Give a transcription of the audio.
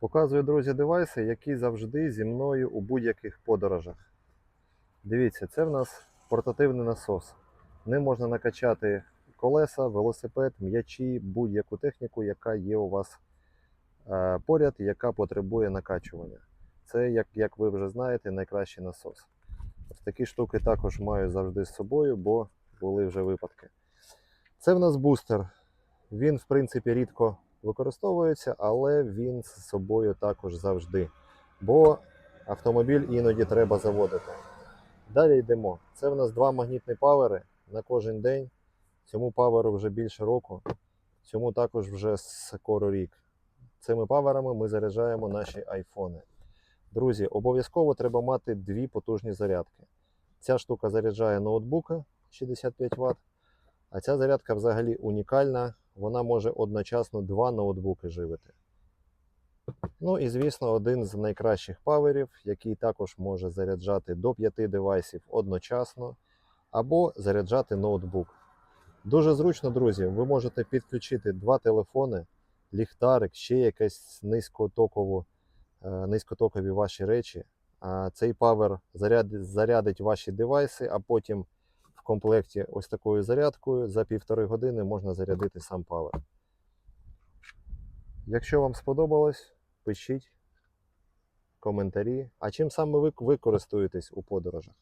Показую, друзі, девайси, які завжди зі мною у будь-яких подорожах. Дивіться, це в нас портативний насос. Ним можна накачати колеса, велосипед, м'ячі, будь-яку техніку, яка є у вас е, поряд, яка потребує накачування. Це, як, як ви вже знаєте, найкращий насос. Такі штуки також маю завжди з собою, бо були вже випадки. Це в нас бустер. Він, в принципі, рідко використовується, але він з собою також завжди. Бо автомобіль іноді треба заводити. Далі йдемо. Це в нас два магнітні павери на кожен день. Цьому паверу вже більше року, цьому також вже скоро рік. Цими паверами ми заряджаємо наші айфони. Друзі, обов'язково треба мати дві потужні зарядки. Ця штука заряджає ноутбуки 65 Вт, а ця зарядка взагалі унікальна. Вона може одночасно два ноутбуки живити. Ну і звісно, один з найкращих паверів, який також може заряджати до 5 девайсів одночасно, або заряджати ноутбук. Дуже зручно, друзі, ви можете підключити два телефони, ліхтарик, ще якесь низькотокову, е, низькотокові ваші речі. Цей павер зарядить, ваші девайси, а потім комплекті ось такою зарядкою за півтори години можна зарядити сам павер. Якщо вам сподобалось, пишіть коментарі. А чим саме ви, ви користуєтесь у подорожах?